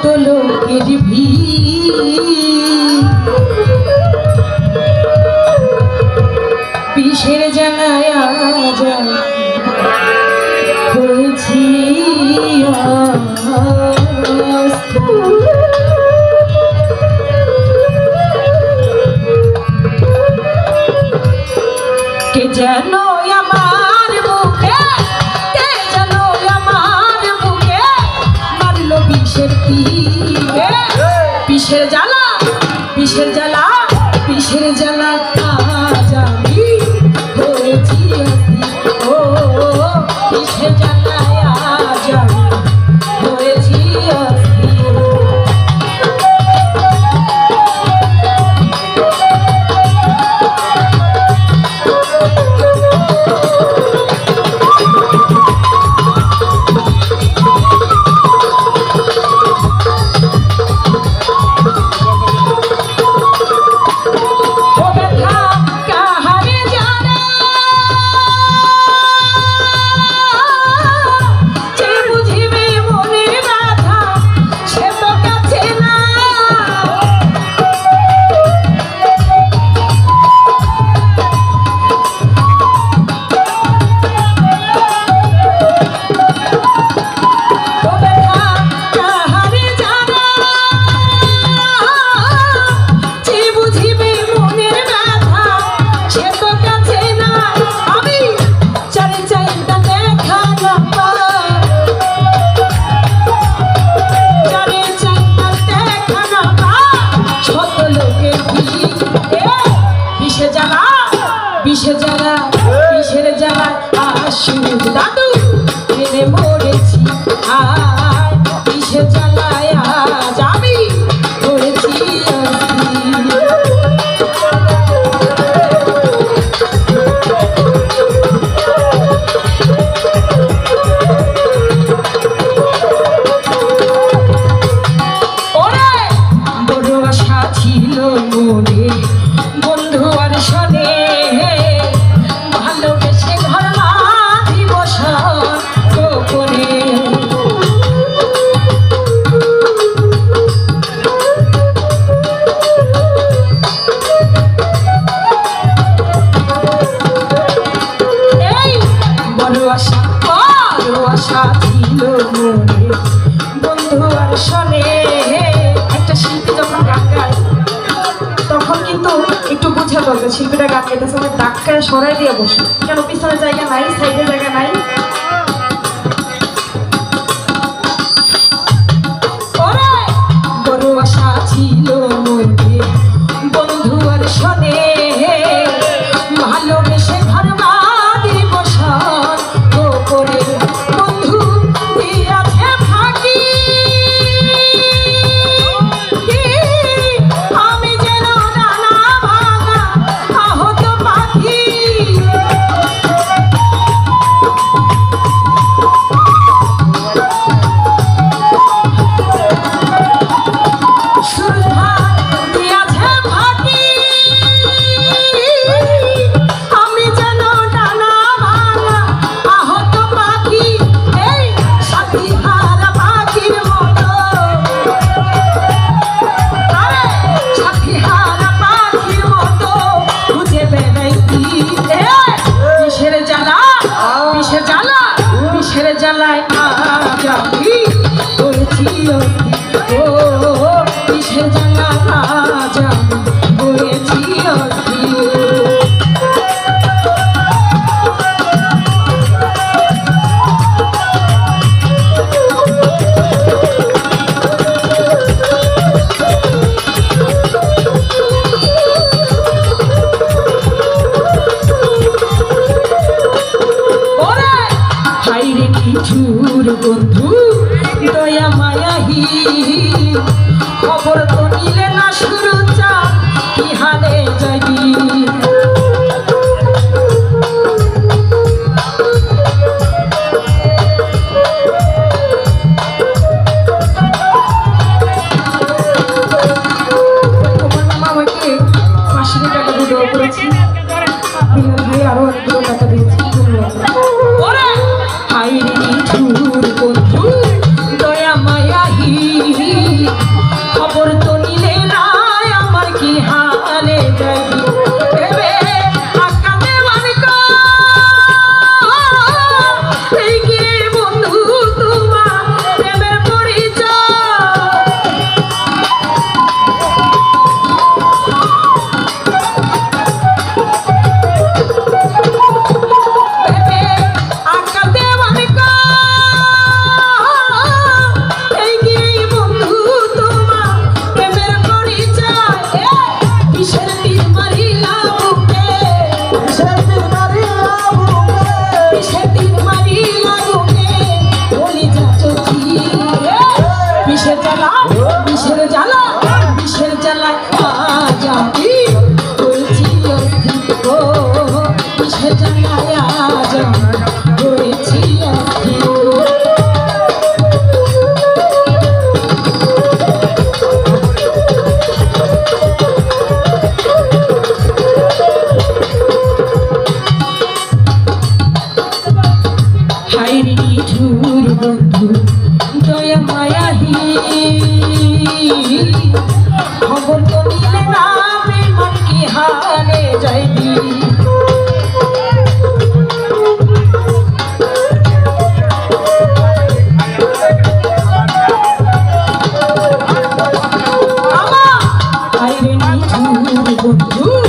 কত লোকের বিষের জানায় হয়েছি কে জানো বিষের জ্বালা বিষের জ্বালা। চলছে শিল্পীরা গান গেতেছে আমার ডাক্তার সরাই দিয়ে বসে। কেন পিছনে জায়গা নাই, সাইডে জায়গা নাই? মধুর বন্ধু। Ooh. Uhul.